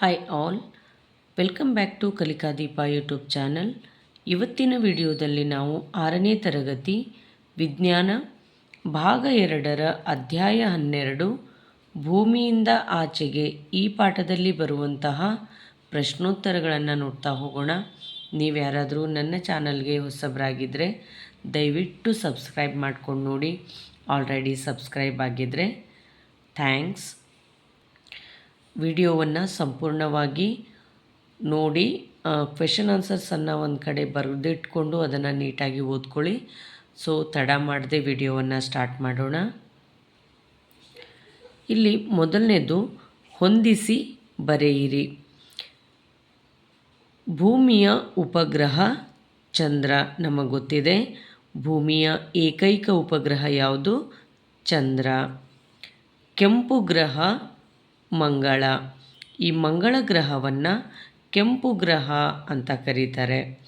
Hi all welcome back to Kalikadeepa YouTube channel ಇವತ್ತಿನ ವಿಡಿಯೋದಲ್ಲಿ ನಾವು ಆರನೇ ತರಗತಿ ವಿಜ್ಞಾನ ಭಾಗ ಎರಡರ ಅಧ್ಯಾಯ ಹನ್ನೆರಡು, ಭೂಮಿಯಿಂದ ಆಚೆಗೆ ಈ ಪಾಠದಲ್ಲಿ ಬರುವಂತಹ ಪ್ರಶ್ನೋತ್ತರಗಳನ್ನು ನೋಡ್ತಾ ಹೋಗೋಣ. ನೀವು ಯಾರಾದರೂ ನನ್ನ ಚಾನಲ್ಗೆ ಹೊಸಬರಾಗಿದ್ದರೆ ದಯವಿಟ್ಟು ಸಬ್ಸ್ಕ್ರೈಬ್ ಮಾಡ್ಕೊಂಡು ನೋಡಿ. ಆಲ್ರೆಡಿ ಸಬ್ಸ್ಕ್ರೈಬ್ ಆಗಿದ್ದರೆ ಥ್ಯಾಂಕ್ಸ್ ವಿಡಿಯೋವನ್ನು ಸಂಪೂರ್ಣವಾಗಿ ನೋಡಿ ಕ್ವೆಶನ್ ಆನ್ಸರ್ಸನ್ನು ಒಂದು ಕಡೆ ಬರೆದಿಟ್ಕೊಂಡು ಅದನ್ನು ನೀಟಾಗಿ ಓದ್ಕೊಳ್ಳಿ. ಸೊ ತಡ ಮಾಡದೆ ವಿಡಿಯೋವನ್ನು ಸ್ಟಾರ್ಟ್ ಮಾಡೋಣ. ಇಲ್ಲಿ ಮೊದಲನೇದು, ಹೊಂದಿಸಿ ಬರೆಯಿರಿ. ಭೂಮಿಯ ಉಪಗ್ರಹ ಚಂದ್ರ ನಮಗೆ ಗೊತ್ತಿದೆ. ಭೂಮಿಯ ಏಕೈಕ ಉಪಗ್ರಹ ಯಾವುದು? ಚಂದ್ರ. ಕೆಂಪು ಗ್ರಹ ಮಂಗಳ. ಈ ಮಂಗಳ ಗ್ರಹವನ್ನು ಕೆಂಪು ಗ್ರಹ ಅಂತ ಕರೀತಾರೆ.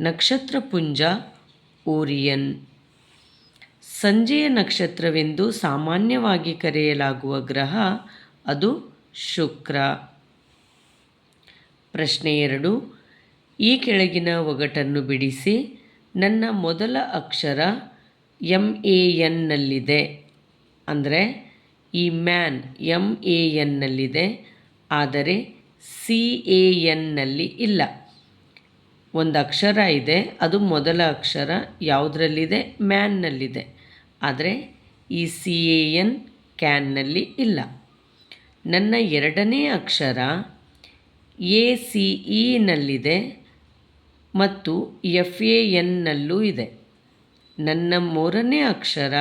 ನಕ್ಷತ್ರ ಪುಂಜ, ಓರಿಯನ್. ಸಂಜೆಯ ನಕ್ಷತ್ರವೆಂದು ಸಾಮಾನ್ಯವಾಗಿ ಕರೆಯಲಾಗುವ ಗ್ರಹ ಅದು ಶುಕ್ರ. ಪ್ರಶ್ನೆ ಎರಡು, ಈ ಕೆಳಗಿನ ಒಗಟನ್ನು ಬಿಡಿಸಿ ನನ್ನ ಮೊದಲ ಅಕ್ಷರ ಎಂ ಎ ಎನ್ನಲ್ಲಿದೆ ಅಂದರೆ ಈ ಮ್ಯಾನ್ ಎಂ ಎ ಎನ್ನಲ್ಲಿದೆ ಆದರೆ ಸಿ ಎ ಎನ್ನಲ್ಲಿ ಇಲ್ಲ. ಒಂದು ಅಕ್ಷರ ಇದೆ, ಅದು ಮೊದಲ ಅಕ್ಷರ, ಯಾವುದರಲ್ಲಿದೆ? ಮ್ಯಾನ್ನಲ್ಲಿದೆ ಆದರೆ ಈ ಸಿ ಎ ಎನ್ ಕ್ಯಾನ್ನಲ್ಲಿ ಇಲ್ಲ. ನನ್ನ ಎರಡನೇ ಅಕ್ಷರ ಎ ಸಿ ಇನಲ್ಲಿದೆ ಮತ್ತು ಎಫ್ ಎ ಎನ್ನಲ್ಲೂ ಇದೆ. ನನ್ನ ಮೂರನೇ ಅಕ್ಷರ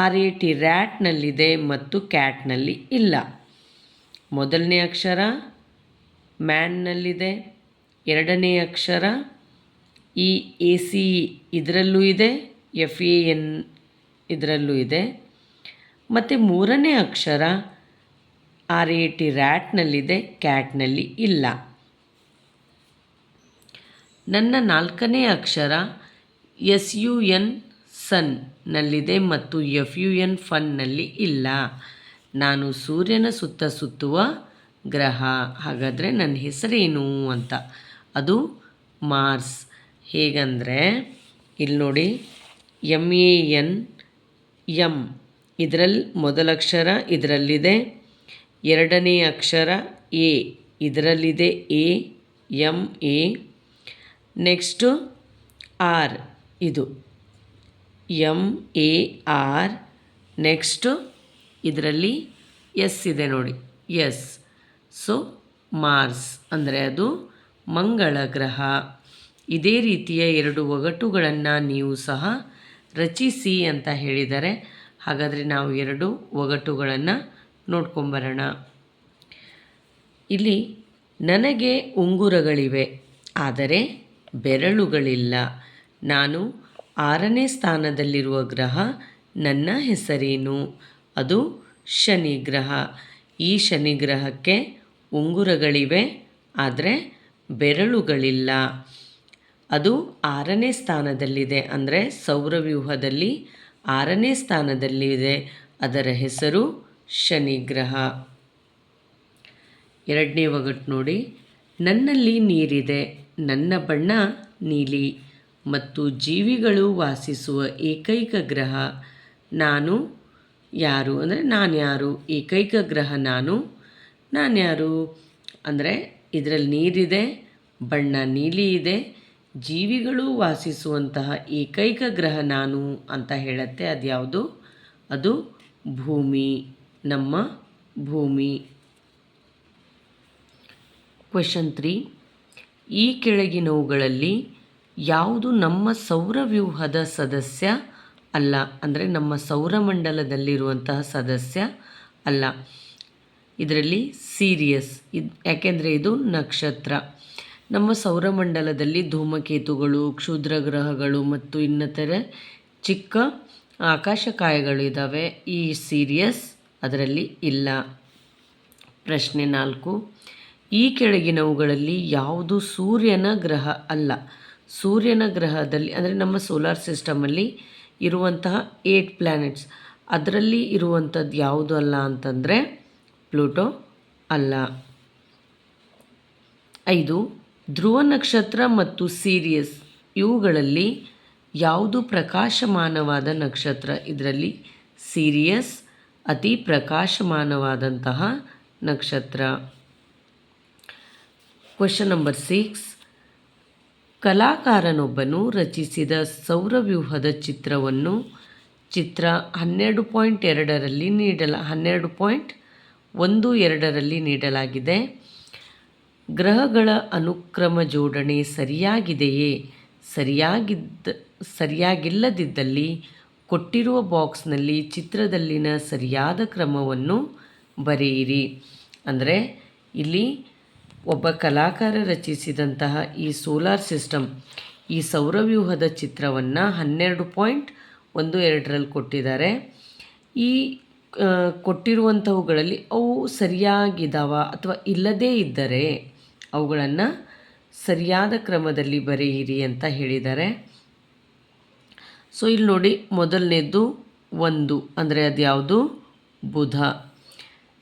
ಆರ್ ಎ ಟಿ ರ್ಯಾಟ್ನಲ್ಲಿದೆ ಮತ್ತು ಕ್ಯಾಟ್ನಲ್ಲಿ ಇಲ್ಲ. ಮೊದಲನೇ ಅಕ್ಷರ ಮ್ಯಾನ್ನಲ್ಲಿದೆ. ಎರಡನೇ ಅಕ್ಷರ ಈ ಎ ಸಿ ಇದರಲ್ಲೂ ಇದೆ, ಎಫ್ ಎ ಎನ್ ಇದರಲ್ಲೂ ಇದೆ. ಮತ್ತು ಮೂರನೇ ಅಕ್ಷರ ಆರ್ ಎ ಟಿ ರ್ಯಾಟ್ನಲ್ಲಿದೆ, ಕ್ಯಾಟ್ನಲ್ಲಿ ಇಲ್ಲ. ನನ್ನ ನಾಲ್ಕನೇ ಅಕ್ಷರ ಎಸ್ ಯು ಎನ್ ಸನ್ನಲ್ಲಿದೆ ಮತ್ತು ಎಫ್ ಯು ಎನ್ ಫನ್ನಲ್ಲಿ ಇಲ್ಲ. ನಾನು ಸೂರ್ಯನ ಸುತ್ತ ಸುತ್ತುವ ಗ್ರಹ. ಹಾಗಾದರೆ ನನ್ನ ಹೆಸರೇನು ಅಂತ. ಅದು ಮಾರ್ಸ್. ಹೇಗಂದರೆ ಇಲ್ಲಿ ನೋಡಿ ಎಂ ಎ. ಎನ್ ಎಂ ಇದರಲ್ಲಿ ಮೊದಲಕ್ಷರ ಇದರಲ್ಲಿದೆ. ಎರಡನೇ ಅಕ್ಷರ ಎ. ಇದರಲ್ಲಿದೆ A M A. Next R. ಇದು. ಎಂ ಎ ಆರ್ ನೆಕ್ಸ್ಟು ಇದರಲ್ಲಿ ಎಸ್ ಇದೆ ನೋಡಿ. ಎಸ್ ಸೊ ಮಾರ್ಸ್ ಅಂದರೆ ಅದು ಮಂಗಳ ಗ್ರಹ. ಇದೇ ರೀತಿಯ ಎರಡು ಒಗಟುಗಳನ್ನು ನೀವು ಸಹ ರಚಿಸಿ ಅಂತ ಹೇಳಿದರೆ ಹಾಗಾದರೆ ನಾವು ಎರಡು ಒಗಟುಗಳನ್ನು ನೋಡ್ಕೊಂಬರೋಣ. ಇಲ್ಲಿ ನನಗೆ ಉಂಗುರಗಳಿವೆ, ಆದರೆ ಬೆರಳುಗಳಿಲ್ಲ. ನಾನು ಆರನೇ ಸ್ಥಾನದಲ್ಲಿರುವ ಗ್ರಹ ನನ್ನ ಹೆಸರೇನು? ಅದು ಶನಿ ಗ್ರಹ. ಈ ಶನಿ ಗ್ರಹಕ್ಕೆ ಉಂಗುರಗಳಿವೆ, ಆದರೆ ಬೆರಳುಗಳಿಲ್ಲ. ಅದು ಆರನೇ ಸ್ಥಾನದಲ್ಲಿದೆ, ಅಂದರೆ ಸೌರವ್ಯೂಹದಲ್ಲಿ ಆರನೇ ಸ್ಥಾನದಲ್ಲಿದೆ. ಅದರ ಹೆಸರು ಶನಿ ಗ್ರಹ. ಎರಡನೇ ಒಗಟು ನೋಡಿ. ನನ್ನಲ್ಲಿ ನೀರಿದೆ, ನನ್ನ ಬಣ್ಣ ನೀಲಿ. ಮತ್ತು ಜೀವಿಗಳು ವಾಸಿಸುವ ಏಕೈಕ ಗ್ರಹ ನಾನು ಯಾರು? ಅಂದರೆ ನಾನು ಯಾರು? ಏಕೈಕ ಗ್ರಹ ನಾನು. ನಾನು ಯಾರು? ಅಂದರೆ ಇದರಲ್ಲಿ ನೀರಿದೆ, ಬಣ್ಣ ನೀಲಿ ಇದೆ, ಜೀವಿಗಳು ವಾಸಿಸುವಂತಹ ಏಕೈಕ ಗ್ರಹ ನಾನು ಅಂತ ಹೇಳುತ್ತೆ. ಅದು ಯಾವುದು ಅದು ಭೂಮಿ, ನಮ್ಮ ಭೂಮಿ. ಕ್ವೆಶನ್ ತ್ರೀ ಈ ಕೆಳಗಿನವುಗಳಲ್ಲಿ ಯಾವುದು ನಮ್ಮ ಸೌರವ್ಯೂಹದ ಸದಸ್ಯ ಅಲ್ಲ. ಅಂದರೆ ನಮ್ಮ ಸೌರಮಂಡಲದಲ್ಲಿರುವಂತಹ ಸದಸ್ಯ ಅಲ್ಲ. ಇದರಲ್ಲಿ ಸೀರಿಯಸ್. ಇದು ಯಾಕೆಂದರೆ ಇದು ನಕ್ಷತ್ರ. ನಮ್ಮ ಸೌರಮಂಡಲದಲ್ಲಿ ಧೂಮಕೇತುಗಳು ಕ್ಷುದ್ರ ಗ್ರಹಗಳು ಮತ್ತು ಇನ್ನಿತರ ಚಿಕ್ಕ ಆಕಾಶಕಾಯಗಳಿದ್ದಾವೆ ಈ ಸೀರಿಯಸ್ ಅದರಲ್ಲಿ ಇಲ್ಲ. ಪ್ರಶ್ನೆ ನಾಲ್ಕು. ಈ ಕೆಳಗಿನವುಗಳಲ್ಲಿ ಯಾವುದು ಸೂರ್ಯನ ಗ್ರಹ ಅಲ್ಲ. ಸೂರ್ಯನ ಗ್ರಹದಲ್ಲಿ, ಅಂದರೆ ನಮ್ಮ ಸೋಲಾರ್ ಸಿಸ್ಟಮಲ್ಲಿ ಇರುವಂತಹ ಏಟ್ ಪ್ಲ್ಯಾನೆಟ್ಸ್ ಅದರಲ್ಲಿ ಇರುವಂಥದ್ದು ಯಾವುದು ಅಲ್ಲ ಅಂತಂದರೆ ಪ್ಲೂಟೋ ಅಲ್ಲ. ಐದು, ಧ್ರುವ ನಕ್ಷತ್ರ ಮತ್ತು ಸೀರಿಯಸ್ ಇವುಗಳಲ್ಲಿ ಯಾವುದು ಪ್ರಕಾಶಮಾನವಾದ ನಕ್ಷತ್ರ? ಇದರಲ್ಲಿ ಸೀರಿಯಸ್ ಅತಿ ಪ್ರಕಾಶಮಾನವಾದಂತಹ ನಕ್ಷತ್ರ. ಕ್ವಶನ್ ನಂಬರ್ ಸಿಕ್ಸ್ ಕಲಾಕಾರನೊಬ್ಬನು ರಚಿಸಿದ ಸೌರವ್ಯೂಹದ ಚಿತ್ರವನ್ನು ಚಿತ್ರ ಹನ್ನೆರಡು ಪಾಯಿಂಟ್ ಎರಡರಲ್ಲಿ ನೀಡಲ, ಹನ್ನೆರಡು ಪಾಯಿಂಟ್ ಒಂದು ಎರಡರಲ್ಲಿ ನೀಡಲಾಗಿದೆ. ಗ್ರಹಗಳ ಅನುಕ್ರಮ ಜೋಡಣೆ ಸರಿಯಾಗಿದೆಯೇ? ಸರಿಯಾಗಿದ್ದ, ಸರಿಯಾಗಿಲ್ಲದಿದ್ದಲ್ಲಿ ಕೊಟ್ಟಿರುವ ಬಾಕ್ಸ್ನಲ್ಲಿ ಚಿತ್ರದಲ್ಲಿನ ಸರಿಯಾದ ಕ್ರಮವನ್ನು ಬರೆಯಿರಿ. ಅಂದರೆ ಇಲ್ಲಿ ಒಬ್ಬ ಕಲಾಕಾರ ರಚಿಸಿದಂತಹ ಈ ಸೋಲಾರ್ ಸಿಸ್ಟಮ್ ಈ ಸೌರವ್ಯೂಹದ ಚಿತ್ರವನ್ನು ಹನ್ನೆರಡು ಪಾಯಿಂಟ್ ಒಂದು ಎರಡರಲ್ಲಿ ಕೊಟ್ಟಿದ್ದಾರೆ. ಈ ಕೊಟ್ಟಿರುವಂಥವುಗಳಲ್ಲಿ ಅವು ಸರಿಯಾಗಿದ್ದಾವ ಅಥವಾ ಇಲ್ಲದೇ ಇದ್ದರೆ ಅವುಗಳನ್ನು ಸರಿಯಾದ ಕ್ರಮದಲ್ಲಿ ಬರೆಯಿರಿ ಅಂತ ಹೇಳಿದ್ದಾರೆ. ಸೊ, ಇಲ್ಲಿ ನೋಡಿ ಮೊದಲನೇದ್ದು ಒಂದು ಅಂದರೆ ಅದು ಯಾವುದು ಬುಧ.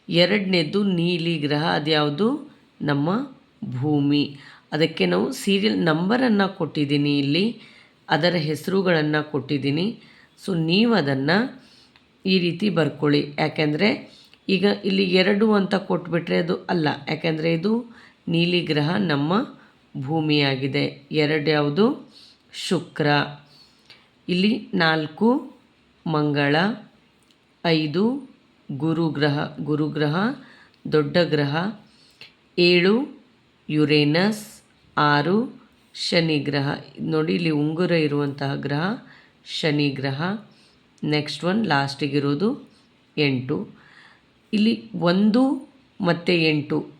ಎರಡನೇದ್ದು ನೀಲಿ ಗ್ರಹ, ಅದ್ಯಾವುದು ನಮ್ಮ ಭೂಮಿ. ಅದಕ್ಕೆ ನಾವು ಸೀರಿಯಲ್ ನಂಬರನ್ನು ಕೊಟ್ಟಿದ್ದೀನಿ ಇಲ್ಲಿ. ಅದರ ಹೆಸರುಗಳನ್ನು ಕೊಟ್ಟಿದ್ದೀನಿ. ಸೊ ನೀವು ಅದನ್ನು ಈ ರೀತಿ ಬರ್ಕೊಳ್ಳಿ. ಯಾಕೆಂದರೆ ಈಗ ಇಲ್ಲಿ ಎರಡು ಅಂತ ಕೊಟ್ಬಿಟ್ರೆ ಅದು ಅಲ್ಲ. ಯಾಕೆಂದರೆ ಇದು ನೀಲಿ ಗ್ರಹ ನಮ್ಮ ಭೂಮಿಯಾಗಿದೆ. ಎರಡು ಯಾವುದು? ಶುಕ್ರ. ಇಲ್ಲಿ ನಾಲ್ಕು ಮಂಗಳ, ಐದು ಗುರುಗ್ರಹ. ಗುರುಗ್ರಹ ದೊಡ್ಡ ಗ್ರಹ ಏಳು, ಯುರೇನಸ್ ಆರು ಶನಿ ಗ್ರಹ ನೋಡಿ, ಇಲ್ಲಿ ಉಂಗುರ ಇರುವಂತಹ ಗ್ರಹ ಶನಿ ಗ್ರಹ ನೆಕ್ಸ್ಟ್ ಒನ್ ಲಾಸ್ಟಿಗಿರೋದು ಎಂಟು. ಇಲ್ಲಿ ಒಂದು ಮತ್ತು ಎಂಟು,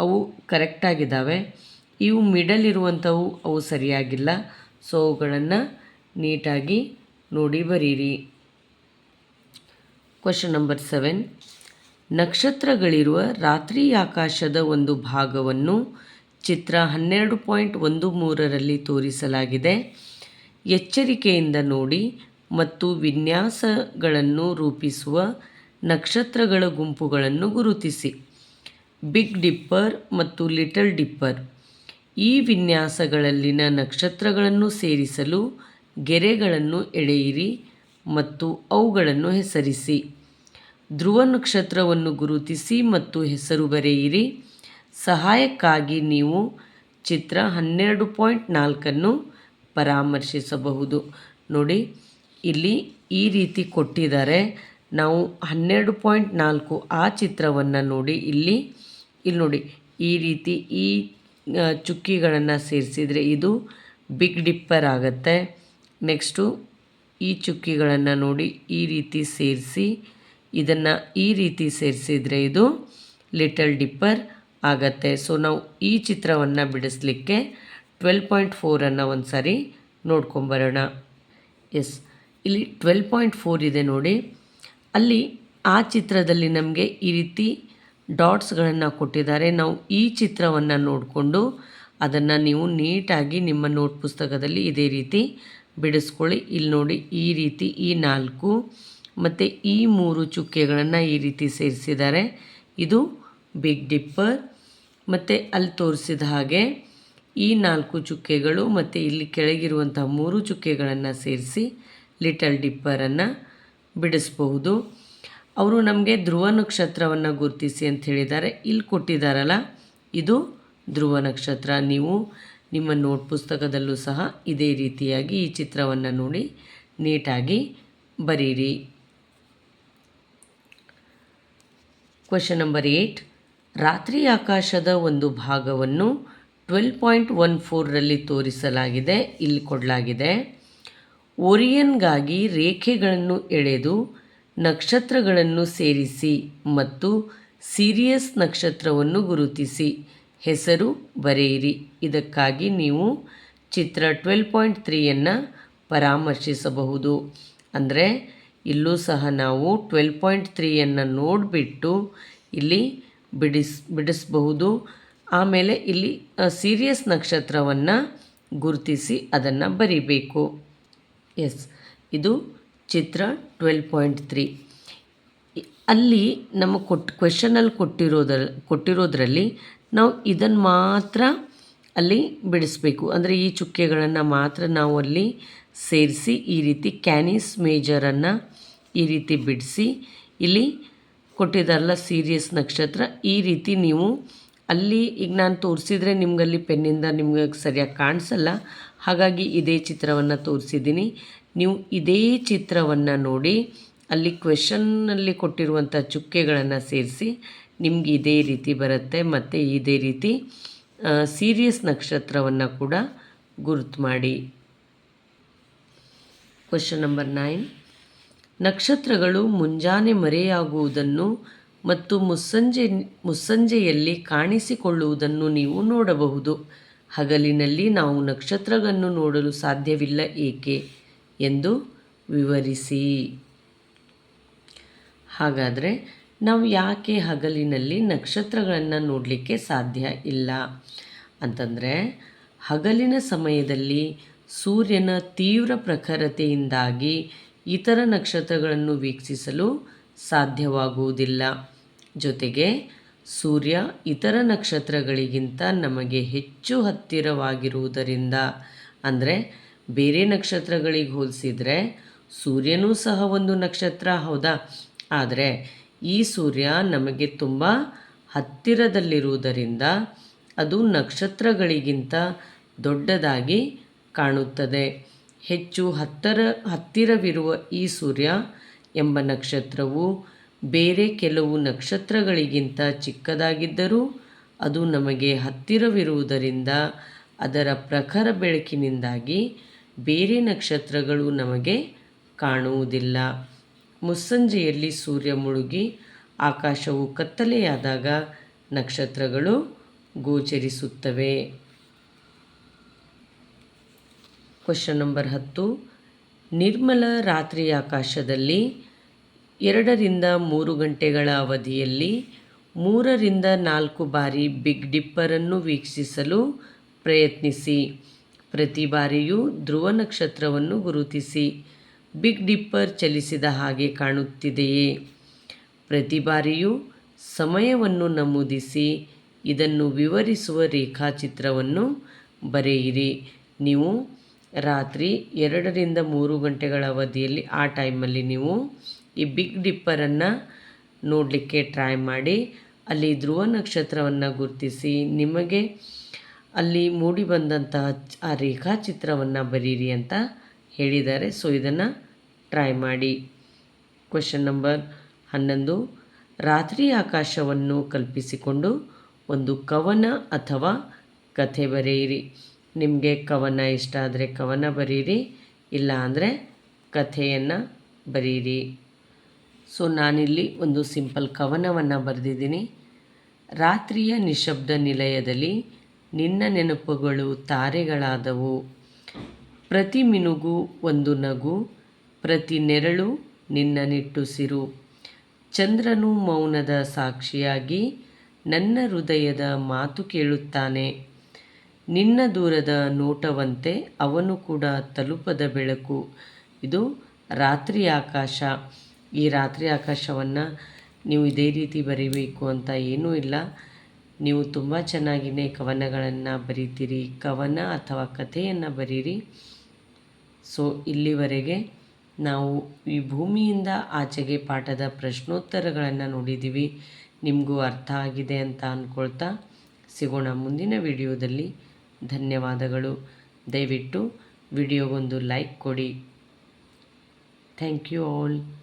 ಅವು ಕರೆಕ್ಟಾಗಿದ್ದಾವೆ ಇವು ಮಿಡಲ್ ಇರುವಂಥವು ಅವು ಸರಿಯಾಗಿಲ್ಲ. ಸೊ ಅವುಗಳನ್ನು ನೀಟಾಗಿ ನೋಡಿ ಬರೀರಿ. ಕ್ವಶನ್ ನಂಬರ್ ಸೆವೆನ್ ನಕ್ಷತ್ರಗಳಿರುವ ರಾತ್ರಿ ಆಕಾಶದ ಒಂದು ಭಾಗವನ್ನು ಚಿತ್ರ ಹನ್ನೆರಡು ಪಾಯಿಂಟ್ ಒಂದು ಮೂರರಲ್ಲಿ ತೋರಿಸಲಾಗಿದೆ. ಎಚ್ಚರಿಕೆಯಿಂದ ನೋಡಿ ಮತ್ತು ವಿನ್ಯಾಸಗಳನ್ನು ರೂಪಿಸುವ ನಕ್ಷತ್ರಗಳ ಗುಂಪುಗಳನ್ನು ಗುರುತಿಸಿ. ಬಿಗ್ ಡಿಪ್ಪರ್ ಮತ್ತು ಲಿಟಲ್ ಡಿಪ್ಪರ್ ಈ ವಿನ್ಯಾಸಗಳಲ್ಲಿನ ನಕ್ಷತ್ರಗಳನ್ನು ಸೇರಿಸಲು ಗೆರೆಗಳನ್ನು ಎಳೆಯಿರಿ ಮತ್ತು ಅವುಗಳನ್ನು ಹೆಸರಿಸಿ. ಧ್ರುವ ನಕ್ಷತ್ರವನ್ನು ಗುರುತಿಸಿ ಮತ್ತು ಹೆಸರು ಬರೆಯಿರಿ. ಸಹಾಯಕ್ಕಾಗಿ ನೀವು ಚಿತ್ರ ಹನ್ನೆರಡು ಪಾಯಿಂಟ್ ನಾಲ್ಕನ್ನು ಪರಾಮರ್ಶಿಸಬಹುದು. ನೋಡಿ, ಇಲ್ಲಿ ಈ ರೀತಿ ಕೊಟ್ಟಿದ್ದಾರೆ. ನಾವು ಹನ್ನೆರಡು ಪಾಯಿಂಟ್ ನಾಲ್ಕು ಆ ಚಿತ್ರವನ್ನು ನೋಡಿ, ಇಲ್ಲಿ ಇಲ್ಲಿ ನೋಡಿ, ಈ ರೀತಿ ಈ ಚುಕ್ಕಿಗಳನ್ನು ಸೇರಿಸಿದರೆ ಇದು ಬಿಗ್ ಡಿಪ್ಪರ್ ಆಗುತ್ತೆ. ನೆಕ್ಸ್ಟು ಈ ಚುಕ್ಕಿಗಳನ್ನು ನೋಡಿ, ಈ ರೀತಿ ಸೇರಿಸಿ ಇದನ್ನು ಈ ರೀತಿ ಸೇರಿಸಿದರೆ ಇದು ಲಿಟಲ್ ಡಿಪ್ಪರ್ ಆಗತ್ತೆ. ಸೊ ನಾವು ಈ ಚಿತ್ರವನ್ನು ಬಿಡಿಸ್ಲಿಕ್ಕೆ ಟ್ವೆಲ್ ಪಾಯಿಂಟ್ ಫೋರನ್ನು ಒಂದು ಸಾರಿ ನೋಡ್ಕೊಂಬರೋಣ. ಎಸ್ ಇಲ್ಲಿ ಟ್ವೆಲ್ ಪಾಯಿಂಟ್ ಫೋರ್ ಇದೆ ನೋಡಿ. ಅಲ್ಲಿ ಆ ಚಿತ್ರದಲ್ಲಿ ನಮಗೆ ಈ ರೀತಿ ಡಾಟ್ಸ್ಗಳನ್ನು ಕೊಟ್ಟಿದ್ದಾರೆ. ನಾವು ಈ ಚಿತ್ರವನ್ನು ನೋಡಿಕೊಂಡು ಅದನ್ನು ನೀವು ನೀಟಾಗಿ ನಿಮ್ಮ ನೋಟ್ ಪುಸ್ತಕದಲ್ಲಿ ಇದೇ ರೀತಿ ಬಿಡಿಸ್ಕೊಳ್ಳಿ. ಇಲ್ಲಿ ನೋಡಿ ಈ ರೀತಿ ಈ ನಾಲ್ಕು ಮತ್ತು ಈ ಮೂರು ಚುಕ್ಕೆಗಳನ್ನು ಈ ರೀತಿ ಸೇರಿಸಿದ್ದಾರೆ. ಇದು ಬಿಗ್ ಡಿಪ್ಪರ್ ಮತ್ತು ಅಲ್ಲಿ ತೋರಿಸಿದ ಹಾಗೆ ಈ ನಾಲ್ಕು ಚುಕ್ಕೆಗಳು ಮತ್ತು ಇಲ್ಲಿ ಕೆಳಗಿರುವಂಥ ಮೂರು ಚುಕ್ಕೆಗಳನ್ನು ಸೇರಿಸಿ ಲಿಟಲ್ ಡಿಪ್ಪರನ್ನು ಬಿಡಿಸಬಹುದು. ಅವರು ನಮಗೆ ಧ್ರುವ ನಕ್ಷತ್ರವನ್ನು ಗುರುತಿಸಿ ಅಂತ ಹೇಳಿದ್ದಾರೆ. ಇಲ್ಲಿ ಕೊಟ್ಟಿದ್ದಾರಲ್ಲ, ಇದು ಧ್ರುವ ನಕ್ಷತ್ರ. ನೀವು ನಿಮ್ಮ ನೋಟ್ ಪುಸ್ತಕದಲ್ಲೂ ಸಹ ಇದೇ ರೀತಿಯಾಗಿ ಈ ಚಿತ್ರವನ್ನು ನೋಡಿ ನೀಟಾಗಿ ಬರೀರಿ. ಕ್ವಶನ್ ನಂಬರ್ ಏಯ್ಟ್ ರಾತ್ರಿ ಆಕಾಶದ ಒಂದು ಭಾಗವನ್ನು ಟ್ವೆಲ್ ಪಾಯಿಂಟ್ ಒನ್ ಫೋರ್ರಲ್ಲಿ ತೋರಿಸಲಾಗಿದೆ, ಇಲ್ಲಿ ಕೊಡಲಾಗಿದೆ. ಓರಿಯನ್ಗಾಗಿ ರೇಖೆಗಳನ್ನು ಎಳೆದು ನಕ್ಷತ್ರಗಳನ್ನು ಸೇರಿಸಿ ಮತ್ತು ಸೀರಿಯಸ್ ನಕ್ಷತ್ರವನ್ನು ಗುರುತಿಸಿ. ಹೆಸರು ಬರೆಯಿರಿ. ಇದಕ್ಕಾಗಿ ನೀವು ಚಿತ್ರ ಟ್ವೆಲ್ ಪಾಯಿಂಟ್ ತ್ರೀಯನ್ನು ಪರಾಮರ್ಶಿಸಬಹುದು. ಅಂದರೆ ಇಲ್ಲೂ ಸಹ ನಾವು ಟ್ವೆಲ್ ಪಾಯಿಂಟ್ ತ್ರೀಯನ್ನು ನೋಡಿಬಿಟ್ಟು ಇಲ್ಲಿ ಬಿಡಿಸ್, ಬಿಡಿಸಬಹುದು. ಆಮೇಲೆ ಇಲ್ಲಿ ಸೀರಿಯಸ್ ನಕ್ಷತ್ರವನ್ನು ಗುರುತಿಸಿ ಅದನ್ನು ಬರಿಬೇಕು. ಎಸ್ ಇದು ಚಿತ್ರ ಟ್ವೆಲ್ ಪಾಯಿಂಟ್ ತ್ರೀ ಅಲ್ಲಿ ನಮಗೆ ಕೊಟ್ಟು ಕ್ವೆಶನಲ್ಲಿ ಕೊಟ್ಟಿರೋದ್ರ, ಕೊಟ್ಟಿರೋದ್ರಲ್ಲಿ ನಾವು ಇದನ್ನು ಮಾತ್ರ ಅಲ್ಲಿ ಬಿಡಿಸ್ಬೇಕು. ಅಂದರೆ ಈ ಚುಕ್ಕೆಗಳನ್ನು ಮಾತ್ರ ನಾವು ಅಲ್ಲಿ ಸೇರಿಸಿ ಈ ರೀತಿ ಕ್ಯಾನಿಸ್ ಮೇಜರನ್ನು ಈ ರೀತಿ ಬಿಡಿಸಿ. ಇಲ್ಲಿ ಕೊಟ್ಟಿದ್ದಾರಲ್ಲ ಸೀರಿಯಸ್ ನಕ್ಷತ್ರ. ಈ ರೀತಿ ನೀವು ಅಲ್ಲಿ ಈಗ ನಾನು ತೋರಿಸಿದರೆ ನಿಮಗಲ್ಲಿ ಪೆನ್ನಿಂದ ನಿಮಗೆ ಸರಿಯಾಗಿ ಕಾಣಿಸಲ್ಲ. ಹಾಗಾಗಿ ಇದೇ ಚಿತ್ರವನ್ನು ತೋರಿಸಿದ್ದೀನಿ. ನೀವು ಇದೇ ಚಿತ್ರವನ್ನು ನೋಡಿ, ಅಲ್ಲಿ ಕ್ವೆಶನ್ನಲ್ಲಿ ಕೊಟ್ಟಿರುವಂಥ ಚುಕ್ಕೆಗಳನ್ನು ಸೇರಿಸಿ ನಿಮ್ಗೆ ಇದೇ ರೀತಿ ಬರುತ್ತೆ. ಮತ್ತು ಇದೇ ರೀತಿ ಸೀರಿಯಸ್ ನಕ್ಷತ್ರವನ್ನು ಕೂಡ ಗುರುತು ಮಾಡಿ. ಕ್ವಶನ್ ನಂಬರ್ ನೈನ್ ನಕ್ಷತ್ರಗಳು ಮುಂಜಾನೆ ಮರೆಯಾಗುವುದನ್ನು ಮತ್ತು ಮುಸ್ಸಂಜೆ, ಮುಸ್ಸಂಜೆಯಲ್ಲಿ ಕಾಣಿಸಿಕೊಳ್ಳುವುದನ್ನು ನೀವು ನೋಡಬಹುದು. ಹಗಲಿನಲ್ಲಿ ನಾವು ನಕ್ಷತ್ರಗಳನ್ನು ನೋಡಲು ಸಾಧ್ಯವಿಲ್ಲ ಏಕೆ ಎಂದು ವಿವರಿಸಿ. ಹಾಗಾದರೆ ನಾವು ಯಾಕೆ ಹಗಲಿನಲ್ಲಿ ನಕ್ಷತ್ರಗಳನ್ನು ನೋಡಲಿಕ್ಕೆ ಸಾಧ್ಯ ಇಲ್ಲ ಅಂತಂದರೆ ಹಗಲಿನ ಸಮಯದಲ್ಲಿ ಸೂರ್ಯನ ತೀವ್ರ ಪ್ರಖರತೆಯಿಂದಾಗಿ ಇತರ ನಕ್ಷತ್ರಗಳನ್ನು ವೀಕ್ಷಿಸಲು ಸಾಧ್ಯವಾಗುವುದಿಲ್ಲ. ಜೊತೆಗೆ ಸೂರ್ಯ ಇತರ ನಕ್ಷತ್ರಗಳಿಗಿಂತ ನಮಗೆ ಹೆಚ್ಚು ಹತ್ತಿರವಾಗಿರುವುದರಿಂದ, ಅಂದರೆ ಬೇರೆ ನಕ್ಷತ್ರಗಳಿಗೆ ಹೋಲಿಸಿದರೆ ಸೂರ್ಯನೂ ಸಹ ಒಂದು ನಕ್ಷತ್ರ, ಹೌದಾ? ಆದರೆ ಈ ಸೂರ್ಯ ನಮಗೆ ತುಂಬ ಹತ್ತಿರದಲ್ಲಿರುವುದರಿಂದ ಅದು ನಕ್ಷತ್ರಗಳಿಗಿಂತ ದೊಡ್ಡದಾಗಿ ಕಾಣುತ್ತದೆ. ಹೆಚ್ಚು ಹತ್ತರ, ಹತ್ತಿರವಿರುವ ಈ ಸೂರ್ಯ ಎಂಬ ನಕ್ಷತ್ರವು ಬೇರೆ ಕೆಲವು ನಕ್ಷತ್ರಗಳಿಗಿಂತ ಚಿಕ್ಕದಾಗಿದ್ದರೂ ಅದು ನಮಗೆ ಹತ್ತಿರವಿರುವುದರಿಂದ ಅದರ ಪ್ರಖರ ಬೆಳಕಿನಿಂದಾಗಿ ಬೇರೆ ನಕ್ಷತ್ರಗಳು ನಮಗೆ ಕಾಣುವುದಿಲ್ಲ. ಮುಸ್ಸಂಜೆಯಲ್ಲಿ ಸೂರ್ಯ ಮುಳುಗಿ ಆಕಾಶವು ಕತ್ತಲೆಯಾದಾಗ ನಕ್ಷತ್ರಗಳು ಗೋಚರಿಸುತ್ತವೆ. ಕ್ವಶನ್ ನಂಬರ್ ಹತ್ತು. ನಿರ್ಮಲ ರಾತ್ರಿ ಆಕಾಶದಲ್ಲಿ ಎರಡರಿಂದ ಮೂರು ಗಂಟೆಗಳ ಅವಧಿಯಲ್ಲಿ ಮೂರರಿಂದ ನಾಲ್ಕು ಬಾರಿ ಬಿಗ್ ಡಿಪ್ಪರನ್ನು ವೀಕ್ಷಿಸಲು ಪ್ರಯತ್ನಿಸಿ. ಪ್ರತಿ ಬಾರಿಯೂ ಧ್ರುವ ನಕ್ಷತ್ರವನ್ನು ಗುರುತಿಸಿ. ಬಿಗ್ ಡಿಪ್ಪರ್ ಚಲಿಸಿದ ಹಾಗೆ ಕಾಣುತ್ತಿದೆಯೇ? ಪ್ರತಿ ಬಾರಿಯೂ ಸಮಯವನ್ನು ನಮೂದಿಸಿ. ಇದನ್ನು ವಿವರಿಸುವ ರೇಖಾಚಿತ್ರವನ್ನು ಬರೆಯಿರಿ. ನೀವು ರಾತ್ರಿ ಎರಡರಿಂದ ಮೂರು ಗಂಟೆಗಳ ಅವಧಿಯಲ್ಲಿ ಆ ಟೈಮಲ್ಲಿ ನೀವು ಈ ಬಿಗ್ ಡಿಪ್ಪರನ್ನು ನೋಡಲಿಕ್ಕೆ ಟ್ರೈ ಮಾಡಿ, ಅಲ್ಲಿ ಧ್ರುವ ನಕ್ಷತ್ರವನ್ನು ಗುರುತಿಸಿ, ನಿಮಗೆ ಅಲ್ಲಿ ಮೂಡಿ ಬಂದಂತಹ ಆ ರೇಖಾಚಿತ್ರವನ್ನು ಬರೀರಿ ಅಂತ ಹೇಳಿದ್ದಾರೆ. ಸೊ ಇದನ್ನು ಟ್ರೈ ಮಾಡಿ. ಕ್ವೆಶನ್ ನಂಬರ್ ಹನ್ನೊಂದು. ರಾತ್ರಿ ಆಕಾಶವನ್ನು ಕಲ್ಪಿಸಿಕೊಂಡು ಒಂದು ಕವನ ಅಥವಾ ಕಥೆ ಬರೆಯಿರಿ. ನಿಮಗೆ ಕವನ ಇಷ್ಟ ಆದರೆ ಕವನ ಬರೀರಿ, ಇಲ್ಲ ಅಂದರೆ ಕಥೆಯನ್ನು ಬರೀರಿ. ಸೊ ನಾನಿಲ್ಲಿ ಒಂದು ಸಿಂಪಲ್ ಕವನವನ್ನು ಬರೆದಿದ್ದೀನಿ. ರಾತ್ರಿಯ ನಿಶಬ್ದ ನಿಲಯದಲ್ಲಿ ನಿನ್ನ ನೆನಪುಗಳು ತಾರೆಗಳಾದವು. ಪ್ರತಿ ಮಿನುಗು ಒಂದು ನಗು, ಪ್ರತಿ ನೆರಳು ನಿನ್ನ ನಿಟ್ಟುಸಿರು ಚಂದ್ರನು ಮೌನದ ಸಾಕ್ಷಿಯಾಗಿ ನನ್ನ ಹೃದಯದ ಮಾತು ಕೇಳುತ್ತಾನೆ. ನಿನ್ನ ದೂರದ ನೋಟವಂತೆ ಅವನು ಕೂಡ ತಲುಪದ ಬೆಳಕು. ಇದು ರಾತ್ರಿ ಆಕಾಶ. ಈ ರಾತ್ರಿ ಆಕಾಶವನ್ನು ನೀವು ಇದೇ ರೀತಿ ಬರೀಬೇಕು ಅಂತ ಏನೂ ಇಲ್ಲ. ನೀವು ತುಂಬ ಚೆನ್ನಾಗಿಯೇ ಕವನಗಳನ್ನು ಬರೀತೀರಿ. ಕವನ ಅಥವಾ ಕಥೆಯನ್ನು ಬರೀರಿ. ಸೊ, ಇಲ್ಲಿವರೆಗೆ ನಾವು ಈ ಭೂಮಿಯಿಂದ ಆಚೆಗೆ ಪಾಠದ ಪ್ರಶ್ನೋತ್ತರಗಳನ್ನು ನೋಡಿದ್ದೀವಿ ನಿಮಗೂ ಅರ್ಥ ಆಗಿದೆ ಅಂತ ಅಂದ್ಕೊಳ್ತಾ ಸಿಗೋಣ ಮುಂದಿನ ವಿಡಿಯೋದಲ್ಲಿ. ಧನ್ಯವಾದಗಳು. ದಯವಿಟ್ಟು ವಿಡಿಯೋಗೊಂದು ಲೈಕ್ ಕೊಡಿ. Thank you all.